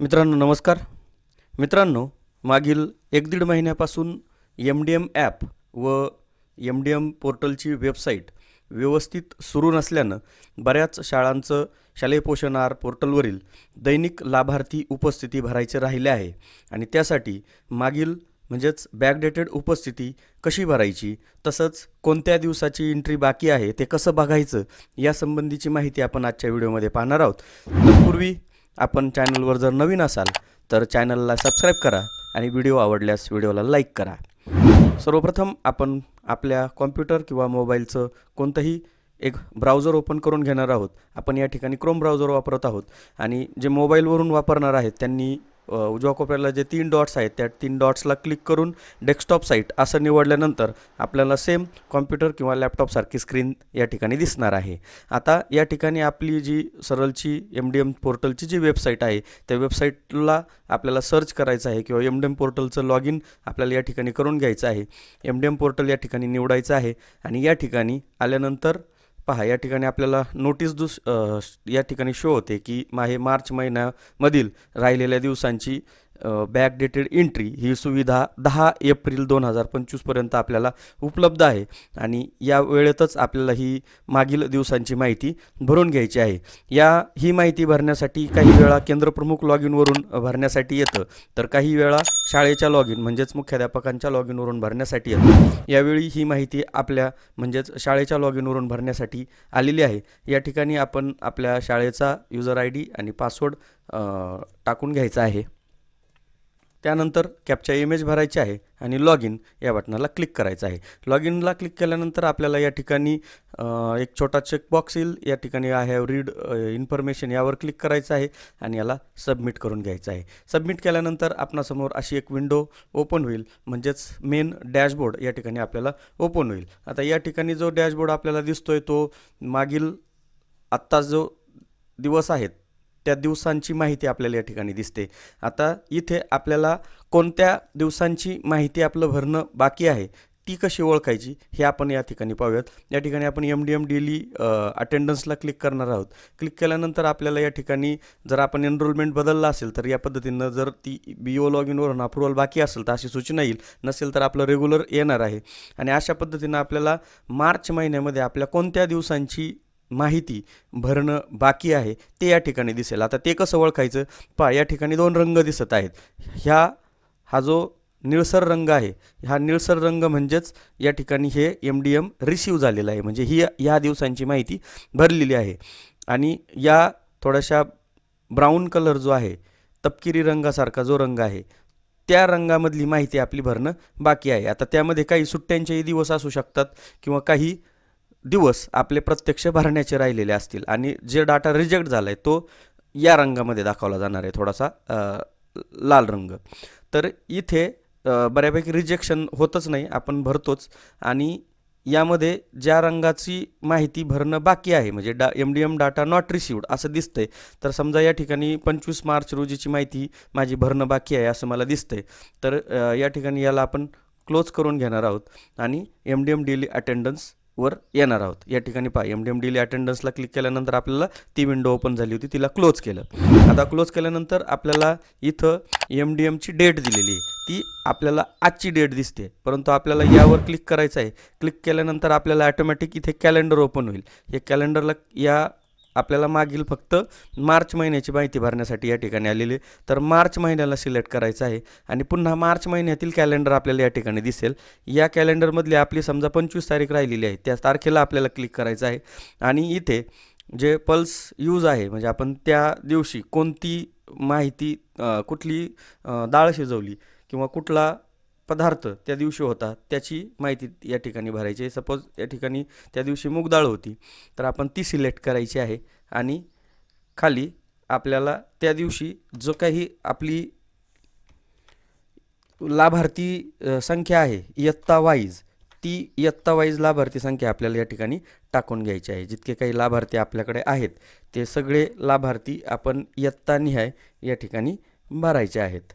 मित्रांनो नमस्कार. मित्रांनो मागील एक दीड महिन्यापासून एम डी एम ॲप व एम डी एम पोर्टलची वेबसाईट व्यवस्थित सुरू नसल्यानं बऱ्याच शाळांचं शालेय पोषणार पोर्टलवरील दैनिक लाभार्थी उपस्थिती भरायचे राहिले आहे आणि त्यासाठी मागील म्हणजेच बॅकडेटेड उपस्थिती कशी भरायची तसंच कोणत्या दिवसाची एंट्री बाकी आहे ते कसं बघायचं यासंबंधीची माहिती आपण आजच्या व्हिडिओमध्ये पाहणार आहोत. तत्पूर्वी आपण चॅनलवर जर नवीन असाल तर चॅनलला सबस्क्राईब करा आणि व्हिडिओ आवडल्यास व्हिडिओला लाईक करा. सर्वप्रथम आपण आपल्या कॉम्प्युटर किंवा मोबाईलचं कोणतंही एक ब्राउझर ओपन करून घेणार आहोत. आपण या ठिकाणी क्रोम ब्राउझर वापरत आहोत. आणि जे मोबाईलवरून वापरणार आहेत त्यांनी अ, उजव्या कोपऱ्याला जे तीन डॉट्स आहेत त्या तीन डॉट्सला क्लिक करून डेस्कटॉप साईट असं निवडल्यानंतर आपल्याला सेम कॉम्प्युटर किंवा लॅपटॉपसारखी स्क्रीन या ठिकाणी दिसणार आहे. आता या ठिकाणी आपली जी सरळची एम डी एम पोर्टलची जी वेबसाईट आहे त्या वेबसाईटला आपल्याला सर्च करायचं आहे किंवा एम डी एम पोर्टलचं लॉग इन आपल्याला या ठिकाणी करून घ्यायचं आहे. एम डी एम पोर्टल या ठिकाणी निवडायचं आहे आणि या ठिकाणी आल्यानंतर पहा या ठिकाणी आपल्याला नोटीस दुस या ठिकाणी शो होते की मा हे मार्च महिन्यामधील राहिलेल्या दिवसांची बॅक डेटेड एंट्री ही सुविधा दहा एप्रिल दोन हजार पंचवीसपर्यंत आपल्याला उपलब्ध आहे. आणि या वेळेतच आपल्याला ही मागील दिवसांची माहिती भरून घ्यायची आहे. या ही माहिती भरण्यासाठी काही वेळा केंद्रप्रमुख लॉग इनवरून भरण्यासाठी येतं. तर काही वेळा शाळेच्या लॉग इन म्हणजेच मुख्याध्यापकांच्या लॉग इनवरून भरण्यासाठी येतं. यावेळी ही माहिती आपल्या म्हणजेच शाळेच्या लॉग इनवरून भरण्यासाठी आलेली आहे. या ठिकाणी आपण आपल्या शाळेचा युजर आय डी आणि पासवर्ड टाकून घ्यायचा आहे. त्यानंतर कॅपच्या इमेज भरायची आहे आणि लॉग इन या बटनाला क्लिक करायचं आहे. लॉग इनला क्लिक केल्यानंतर आपल्याला या ठिकाणी एक छोटा चेकबॉक्स येईल. या ठिकाणी आय हॅव रीड इन्फॉर्मेशन यावर क्लिक करायचं आहे आणि याला सबमिट करून घ्यायचं आहे. सबमिट केल्यानंतर आपणासमोर अशी एक विंडो ओपन होईल. म्हणजेच मेन डॅशबोर्ड या ठिकाणी आपल्याला ओपन होईल. आता या ठिकाणी जो डॅशबोर्ड आपल्याला दिसतोय तो मागील आत्ता जो दिवस आहेत त्या दिवसांची माहिती आपल्याला या ठिकाणी दिसते. आता इथे आपल्याला कोणत्या दिवसांची माहिती आपलं भरणं बाकी आहे ती कशी ओळखायची हे आपण या ठिकाणी पाहूयात. या ठिकाणी आपण एम डी एम डेली अटेंडन्सला क्लिक करणार आहोत. क्लिक केल्यानंतर आपल्याला या ठिकाणी जर आपण एनरोलमेंट बदलला असेल तर या पद्धतीनं जर ती बी ओ लॉग इनवरून अप्रुव्हल बाकी असेल तर अशी सूचना येईल. नसेल तर आपलं रेग्युलर येणार आहे. आणि अशा पद्धतीनं आपल्याला मार्च महिन्यामध्ये आपल्या कोणत्या दिवसांची माहिती भरणं बाकी आहे ते या ठिकाणी दिसेल. आता ते कसं ओळखायचं? पहा या ठिकाणी दोन रंग दिसत आहेत. ह्या हा जो निळसर रंग आहे हा निळसर रंग म्हणजेच या ठिकाणी हे एम डी एम रिसीव झालेलं आहे. म्हणजे ही ह्या दिवसांची माहिती भरलेली आहे. आणि या थोड्याशा ब्राऊन कलर जो आहे तपकिरी रंगासारखा जो रंग आहे त्या रंगामधली माहिती आपली भरणं बाकी आहे. आता त्यामध्ये काही सुट्ट्यांचेही दिवस असू शकतात किंवा काही दिवस आपले प्रत्यक्ष भरण्याचे राहिलेले असतील आणि जे डाटा रिजेक्ट झाला आहे तो या रंगामध्ये दाखवला जाणार आहे थोडासा लाल रंग. तर इथे बऱ्यापैकी रिजेक्शन होतच नाही आपण भरतोच. आणि यामध्ये ज्या रंगाची माहिती भरणं बाकी आहे म्हणजे डा M D M data not received असं दिसतंय तर समजा या ठिकाणी पंचवीस मार्च रोजीची माहिती माझी भरणं बाकी आहे असं मला दिसतंय तर या ठिकाणी याला आपण क्लोज करून घेणार आहोत. आणि M D M daily attendance वर येणार आहोत. या ठिकाणी पहा एम डी एम डीली अटेंडन्सला क्लिक केल्यानंतर आपल्याला ती विंडो ओपन झाली होती तिला क्लोज केलं. आता क्लोज केल्यानंतर आपल्याला इथं एम डी एमची डेट दिलेली आहे. ती आपल्याला आजची डेट दिसते. परंतु आपल्याला यावर क्लिक करायचं आहे. क्लिक केल्यानंतर आपल्याला ॲटोमॅटिक इथे कॅलेंडर ओपन होईल. हे कॅलेंडरला या आपल्याला मागील फक्त मार्च महिन्याची माहिती भरण्यासाठी या ठिकाणी आलेली तर मार्च महिन्याला सिलेक्ट करायचं आहे आणि पुन्हा मार्च महिन्यातील कॅलेंडर आपल्याला या ठिकाणी दिसेल. या कॅलेंडरमधली आपली समजा पंचवीस तारीख राहिलेली आहे त्या तारखेला आपल्याला क्लिक करायचं आहे. आणि इथे जे पल्स यूज आहे म्हणजे आपण त्या दिवशी कोणती माहिती कुठली डाळ शिजवली किंवा कुठला पदार्थ त्या दिवशी होता त्याची माहिती या ठिकाणी भरायची आहे. सपोज या ठिकाणी त्या दिवशी मूगडाळ होती तर आपण ती सिलेक्ट करायची आहे आणि खाली आपल्याला त्या दिवशी जो काही आपली लाभार्थी संख्या आहे इयत्ता वाईज ती इयत्ता वाईज लाभार्थी संख्या आपल्याला या ठिकाणी टाकून घ्यायची आहे. जितके काही लाभार्थी आपल्याकडे आहेत ते सगळे लाभार्थी आपण इयत्ता निहाय या ठिकाणी भरायचे आहेत.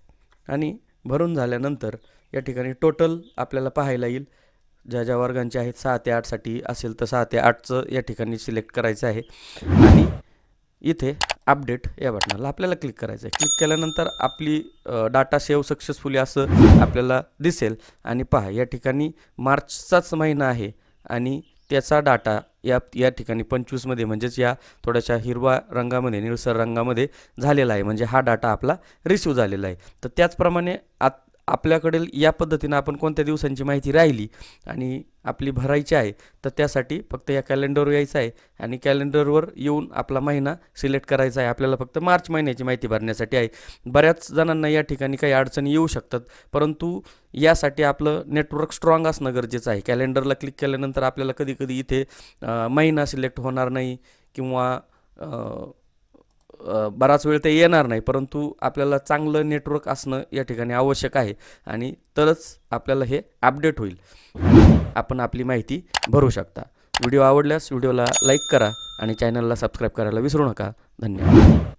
आणि भरून झाल्यानंतर या ठिकाणी टोटल आपल्याला पाहायला येईल. ज्या ज्या वर्गांचे आहेत सहा ते आठसाठी असेल तर सहा ते आठचं या ठिकाणी सिलेक्ट करायचं आहे. आणि इथे अपडेट या बटनाला आपल्याला क्लिक करायचं आहे. क्लिक केल्यानंतर आपली डाटा सेव्ह सक्सेसफुली असं आपल्याला दिसेल. आणि पहा या ठिकाणी मार्चचाच महिना आहे आणि त्याचा डाटा या या ठिकाणी पंचवीसमध्ये म्हणजेच या थोड्याशा हिरवा रंगामध्ये निळसर रंगामध्ये झालेला आहे. म्हणजे हा डाटा आपला रिसिव्ह झालेला आहे. तर त्याचप्रमाणे आत आपल्याकडील या पद्धतीनं आपण कोणत्या दिवसांची माहिती राहिली आणि आपली भरायची आहे तर त्यासाठी फक्त या कॅलेंडरवर यायचं आहे आणि कॅलेंडरवर येऊन आपला महिना सिलेक्ट करायचा आहे. आपल्याला फक्त मार्च महिन्याची माहिती भरण्यासाठी आहे. बऱ्याच जणांना या ठिकाणी काही अडचणी येऊ शकतात परंतु यासाठी आपलं नेटवर्क स्ट्रॉंग असणं गरजेचं आहे. कॅलेंडरला क्लिक केल्यानंतर आपल्याला कधी कधी इथे महिना सिलेक्ट होणार नाही किंवा बराच वेळ ते येणार नाही परंतु आपल्याला चांगलं नेटवर्क असणं या ठिकाणी आवश्यक आहे आणि तरच आपल्याला हे अपडेट होईल. आपण आपली माहिती भरू शकता. व्हिडिओ आवडल्यास व्हिडिओला लाईक करा आणि चॅनलला सबस्क्राईब करायला विसरू नका. धन्यवाद.